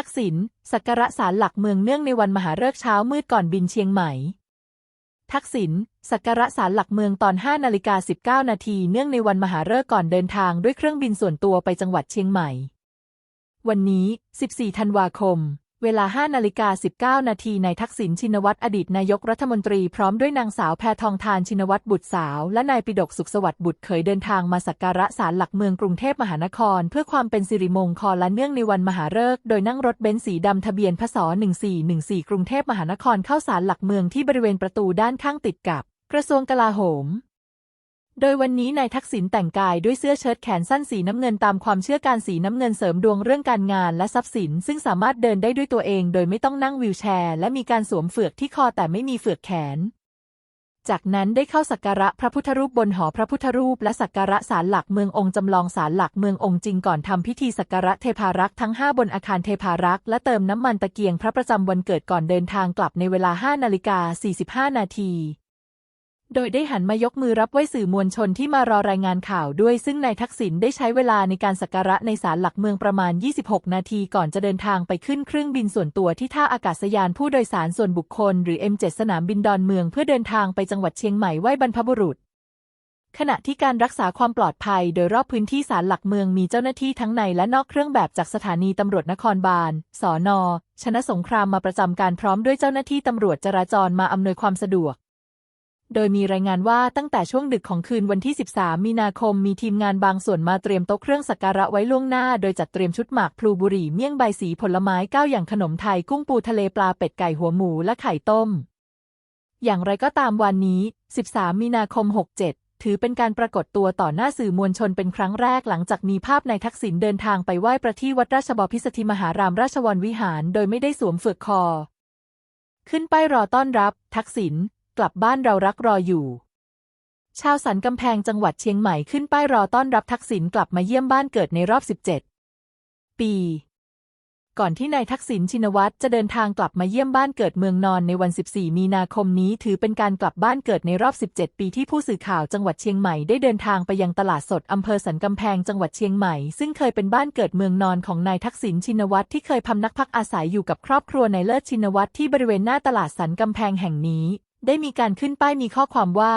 ทักษิณสักการะศาลหลักเมืองเนื่องในวันมหาฤกษ์เช้ามืดก่อนบินเชียงใหม่ ทักษิณสักการะศาลหลักเมืองตอน5นาฬิกา19นาทีเนื่องในวันมหาฤกษ์ก่อนเดินทางด้วยเครื่องบินส่วนตัวไปจังหวัดเชียงใหม่ วันนี้ 14 ธันวาคม เวลา 5 นาฬิกา 19 นาทีนายทักษิณชินวัตรอดีตนายกรัฐมนตรีพร้อมด้วยนางสาวแพทองทานชินวัตรบุตรสาว และนายปิดกสุขสวัสดิ์บุตรเคยเดินทางมาสักการะศาลหลักเมืองกรุงเทพมหานคร เพื่อความเป็นสิริมงคลและเนื่องในวันมหาฤกษ์โดยนั่งรถเบนซ์สีดำทะเบียนพศ1414 กรุงเทพมหานครเข้าศาลหลักเมืองที่บริเวณประตูด้านข้างติดกับ กระทรวงกลาโหม โดยวันนี้นายทักษิณแต่งกายด้วยเสื้อเชิ้ตแขนสั้นสีน้ำเงินตามความเชื่อการสีน้ำเงินเสริมดวงเรื่องการงานและทรัพย์สิน ซึ่งสามารถเดินได้ด้วยตัวเอง โดยไม่ต้องนั่งวีลแชร์ และมีการสวมเฟือกที่คอแต่ไม่มีเฟือกแขน จากนั้นได้เข้าสักการะพระพุทธรูปบนหอพระพุทธรูป และสักการะศาลหลักเมืององค์จำลองศาลหลักเมืององค์จริงก่อนทำพิธีสักการะเทพารักษ์ทั้ง 5 บนอาคารเทพารักษ์และเติมน้ำมันตะเกียงพระประจำวันเกิดก่อนเดินทางกลับในเวลา5นาฬิกา45นาที โดยได้หันมายกมือรับไหว้สื่อมวลชนที่มารอรายงานข่าวด้วยซึ่งนายทักษิณได้ใช้เวลาในการสักการะในศาลหลักเมืองประมาณ 26 นาทีก่อนจะเดินทางไปขึ้นเครื่องบินส่วนตัวที่ท่าอากาศยานผู้โดยสารส่วนบุคคล หรือ M7 สนามบินดอนเมืองเพื่อเดินทางไปจังหวัดเชียงใหม่ไหว้บรรพบุรุษ ขณะที่การรักษาความปลอดภัย โดยรอบพื้นที่ศาลหลักเมืองมีเจ้าหน้าที่ทั้งในและนอกเครื่องแบบจากสถานีตำรวจนครบาล สอนอชนะสงครามมาประจำการพร้อมด้วยเจ้าหน้าที่ตำรวจจราจรมาอำนวยความสะดวก โดยมีรายงานว่าตั้งแต่ช่วงดึกของคืนวันที่ 13 มีนาคมมีทีมงานบางส่วนมาเตรียมโต๊ะเครื่องสักการะไว้ล่วงหน้า โดยจัดเตรียมชุดหมากพลูบุหรี่เมี่ยงใบสีผลไม้ก้าอย่างขนมไทยกุ้งปูทะเลปลาเป็ดไก่หัวหมูและไข่ต้ม อย่างไรก็ตามวันนี้ 13 มีนาคม 67 ถือเป็นการปรากฏตัวต่อหน้าสื่อมวลชนเป็นครั้งแรกหลังจากมีภาพนายทักษิณเดินทางไปไหว้ประที่วัดราชบพิสถิมหารามราชวรวิหาร โดยไม่ได้สวมเฟือกคอ ขึ้นไปรอต้อนรับ ทักษิณ กลับบ้านเรารักรออยู่ ชาวสันกำแพงจังหวัดเชียงใหม่ขึ้นป้ายรอต้อนรับทักษิณกลับมาเยี่ยมบ้านเกิดในรอบ 17 ปี ก่อนที่นายทักษิณชินวัตรจะเดินทางกลับมาเยี่ยมบ้านเกิดเมืองนอนในวัน 14 มีนาคมนี้ ถือเป็นการกลับบ้านเกิดในรอบ 17 ปีที่ผู้สื่อข่าวจังหวัดเชียงใหม่ได้เดินทางไปยังตลาดสดอำเภอสันกำแพงจังหวัดเชียงใหม่ซึ่งเคยเป็นบ้านเกิดเมืองนอนของนายทักษิณชินวัตรที่เคยพำนักพักอาศัยอยู่กับครอบครัวนายเลิศชินวัตรที่บริเวณหน้าตลาดสันกำแพงแห่งนี้ ได้มีการขึ้นป้ายมีข้อความว่า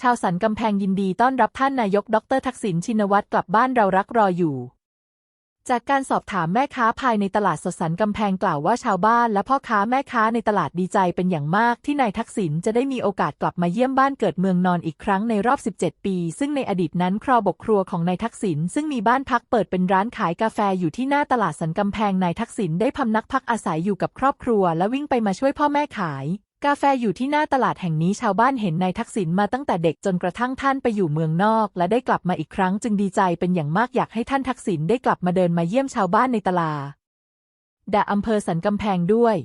ชาวสันกำแพงยินดีต้อนรับท่านนายกดรทักษิณชินวัตรกลับบ้านเรารักรออยู่ จากการสอบถามแม่ค้าภายในตลาดสดสันกำแพงกล่าวว่าชาวบ้านและพ่อค้าแม่ค้าในตลาดดีใจเป็นอย่างมากที่นายทักษิณจะได้มีโอกาสกลับมาเยี่ยมบ้านเกิดเมืองนอนอีกครั้งในรอบ 17 ปี ซึ่งในอดีตนั้นครอบครัวของนายทักษิณซึ่งมีบ้านพักเปิดเป็นร้านขายกาแฟอยู่ที่หน้าตลาดสันกำแพงนายทักษิณได้พำนักพักอาศัยอยู่กับครอบครัว และวิ่งไปมาช่วยพ่อแม่ขาย กาแฟอยู่ที่หน้าตลาดแห่งนี้ชาวบ้านเห็นนายทักษิณมาตั้งแต่เด็กจนกระทั่งท่านไปอยู่เมืองนอก และได้กลับมาอีกครั้งจึงดีใจเป็นอย่างมากอยากให้ท่านทักษิณได้กลับมาเดินมาเยี่ยมชาวบ้านในตลาดดะอำเภอสันกำแพงด้วย